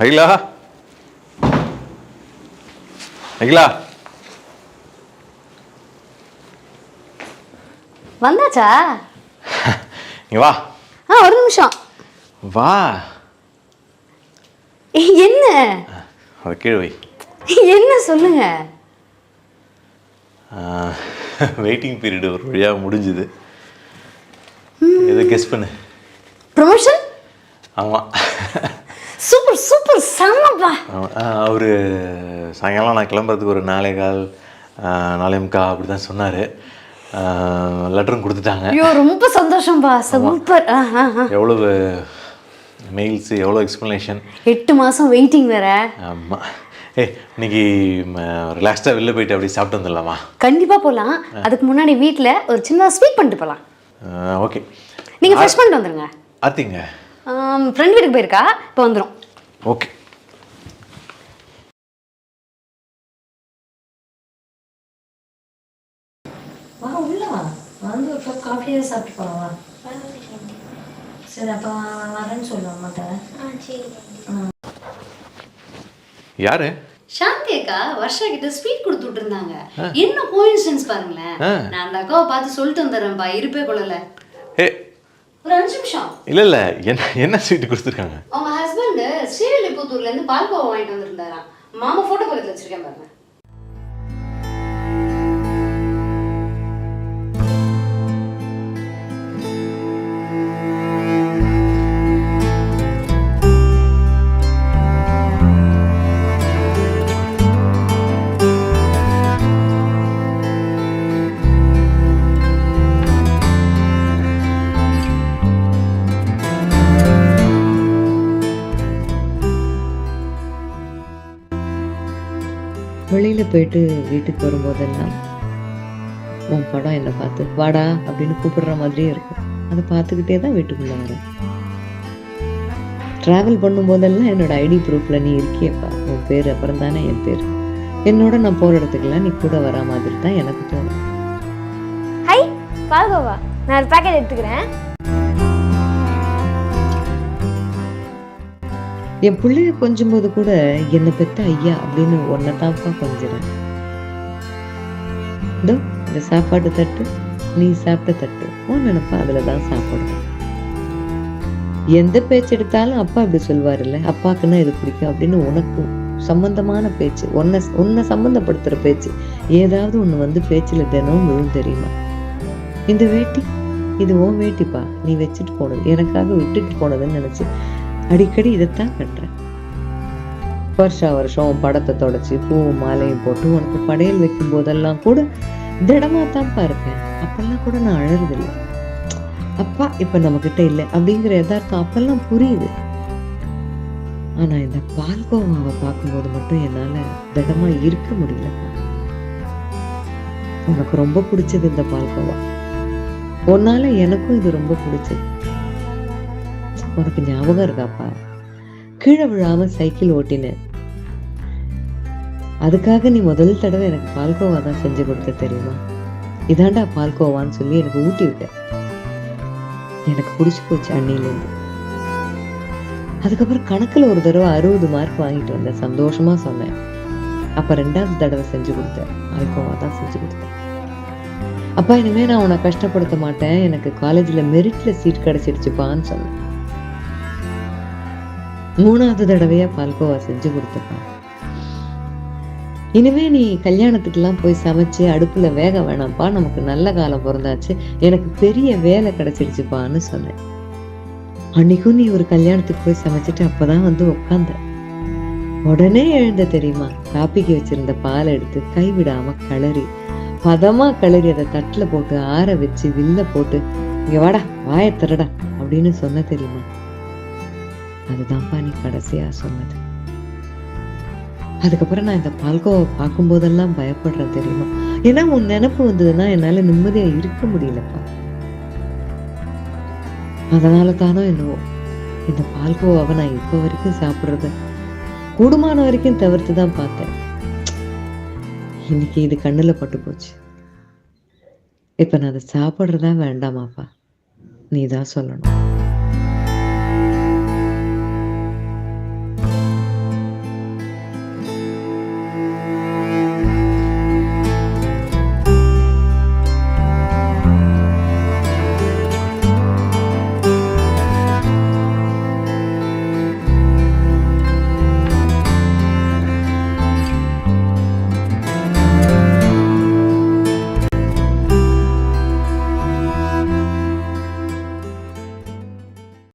அகிலா? அகிலா? வந்தாச்சா? இங்க வா. ஆ ஒரு நிமிஷம். வா. என்ன? அதை கீழே வை. என்ன சொல்லுங்க? வெயிட்டிங் பீரியட் ஒரு வழியாக முடிஞ்சுது. எதை கெஸ் பண்ணு. ப்ரொமோஷன் ஆமாம் சூப்பர் சூப்பர் செம்மப்பா. அவர் சாயங்காலம் நான் கிளம்புறதுக்கு ஒரு நாளே கால் நாலே முக்கா அப்படி தான் சொன்னார் லெட்டரும் கொடுத்துட்டாங்க. ஐயோ ரொம்ப சந்தோஷம்பா. சூப்பர். எவ்வளவு மெயில்ஸு எவ்வளோ எக்ஸ்ப்ளனேஷன் எட்டு மாசம் வெயிட்டிங் வேற. ஆமாம் ஏ இன்னைக்கு ரிலாக்ஸ்டாக வெளில போயிட்டு அப்படி சாப்பிட்டு வந்துடலாமா? கண்டிப்பா போலாம். அதுக்கு முன்னாடி வீட்ல ஒரு சின்ன ஸ்வீட் பண்ணிட்டு போலாம். ஓகே நீங்க ஃப்ரெஷ் பண்ணிட்டு வந்துருங்க. ஆத்திங்க. ஃப்ரெண்ட் வீட்டுக்கு போயிருக்கா? இப்போ வந்துடும் ஓகே. வா உள்ள வா. வந்து ஒரு கப் காஃபியே சாப்பிட்டு சரி அப்போ வரேன்னு யாரு? சாந்தி அக்கா வர்ஷா கிட்ட ஸ்வீட் கொடுத்துட்டு இருந்தாங்க என்ன கோயின்சிடன்ஸ் பாருங்களேன். நான் அந்த அக்காவை பார்த்து சொல்லிட்டு வந்துடுறேன்ப்பா இருப்பே கொள்ளல. ஒரு அஞ்சு நிமிஷம். இல்லை இல்லை. என்ன என்ன ஸ்வீட் கொடுத்துருக்காங்க? அவங்க ஹஸ்பண்ட் ஸ்ரீவில்லிபுத்தூர்ல இருந்து பால்கோவா வாங்கிட்டு வந்திருந்தாராம். மாமா போட்டோ பக்கத்துல வச்சிருக்கேன் பாருங்க. வெளியில் போயிட்டு வீட்டுக்கு வரும்போதெல்லாம் உன் படம் என்னை பார்த்து வாடா அப்படின்னு கூப்பிடுற மாதிரியே இருக்கும். அதை பார்த்துக்கிட்டே தான் வீட்டுக்குள்ளே வரேன் ட்ராவல் பண்ணும்போதெல்லாம் என்னோட ஐடி ப்ரூஃபில் நீ இருக்கியப்பா. உன் பேர் அப்புறம் தானே என் பேர். என்னோட நான் போகிற இடத்துக்குலாம் நீ கூட வரா மாதிரி தான் எனக்கு தோணும். ஹை பால்கோவா. நான் ஒரு பேக்கெட் எடுத்துக்கிறேன். என் பிள்ளைய கொஞ்சும் போது கூட என்னை பெத்த ஐயா அப்படின்னு ஒன்றை தான்ப்பா கொஞ்சிறேன். இதோ இந்த சாப்பாடு தட்டு நீ சாப்பிட்ட தட்டு. உன் நினைப்பா அதில் தான் சாப்பிடுவேன். எந்த பேச்சு எடுத்தாலும் அப்பா இப்படி சொல்வாருல்ல அப்பாக்குன்னா இது பிடிக்கும் அப்படின்னு உனக்கு சம்பந்தமான பேச்சு உன்னை உன்னை சம்பந்தப்படுத்துற பேச்சு ஏதாவது ஒன்று வந்து பேச்சில் தினம் விழும் தெரியுமா? இந்த வேட்டி இது உன் வேட்டிப்பா நீ வச்சுட்டு போனது எனக்காக விட்டுட்டு போனதுன்னு நினைச்சு அடிக்கடி இதைத்தான் கட்டுறேன். வருஷா வருஷம் படத்தை தொடச்சி பூவும் மாலையும் போட்டு உனக்கு படையல் வைக்கும் போதெல்லாம் கூட திடமா தான்ப்பா இருப்பேன். அப்பெல்லாம் கூட நான் அழறதில்லை. அப்பா இப்ப நம்ம கிட்ட இல்லை அப்படிங்கிற யதார்த்தம் அப்பெல்லாம் புரியுது. ஆனா இந்த பால்கோவாவை பார்க்கும்போது மட்டும் என்னால திடமா இருக்க முடியலப்பா உனக்கு ரொம்ப பிடிச்சது இந்த பால்கோவா. உன்னால எனக்கும் இது ரொம்ப பிடிச்சது. உனக்கு ஞாபகம் இருக்காப்பா கீழே விழாம சைக்கிள் ஓட்டினேன். அதுக்காக நீ முதல் தடவை எனக்கு பால்கோவா தான் செஞ்சு கொடுத்த தெரியுமா? இதாண்டா பால்கோவான்னு சொல்லி எனக்கு ஊட்டி விட்ட. எனக்கு பிடிச்சி போச்சு அன்னிலேருந்து அதுக்கப்புறம் கணக்குல ஒரு தடவை அறுபது மார்க் வாங்கிட்டு வந்தேன். சந்தோஷமா சொன்னேன். அப்ப ரெண்டாவது தடவை செஞ்சு கொடுத்தேன். பால்கோவா தான் செஞ்சு கொடுத்தேன். அப்பா இனிமே நான் உன்னை கஷ்டப்படுத்த மாட்டேன். எனக்கு காலேஜ்ல மெரிட்ல சீட் கிடச்சிடுச்சுப்பான்னு சொன்னேன். மூணாவது தடவையா பால்கோவா செஞ்சு கொடுத்தப்பா இனிமே நீ கல்யாணத்துக்கெல்லாம் போய் சமைச்சு அடுப்புல வேக வேணாம்ப்பா நமக்கு நல்ல காலம் பிறந்தாச்சு எனக்கு பெரிய வேலை கிடைச்சிருச்சுப்பான்னு சொன்னேன். அன்னைக்கும் நீ ஒரு கல்யாணத்துக்கு போய் சமைச்சிட்டு அப்பதான் வந்து உட்காந்த உடனே எழுந்த தெரியுமா காப்பிக்கு வச்சிருந்த பாலை எடுத்து கைவிடாம கிளறி பதமா கிளறி அதை தட்டுல போட்டு ஆற வச்சு வில்ல போட்டு இங்க வாடா வாயை திருடா அப்படின்னு சொன்ன தெரியுமா? அதுதான்ப்பா நீ கடைசியாக சொன்னது. அதுக்கப்புறம் நான் இந்த பால்கோவை பார்க்கும்போதெல்லாம் பயப்படுறேன் தெரியுமா? ஏன்னா உன் நினப்பு வந்ததுன்னா என்னால் நிம்மதியாக இருக்க முடியலப்பா. அதனால தானோ என்னவோ இந்த பால்கோவாவை நான் இப்போ வரைக்கும் சாப்பிட்றது கூடுமான வரைக்கும் தவிர்த்து தான் பார்த்தேன். இன்னைக்கு இது கண்ணில் பட்டு போச்சு. இப்போ நான் அதை சாப்பிட்றதா வேண்டாமாப்பா? நீ தான் சொல்லணும்.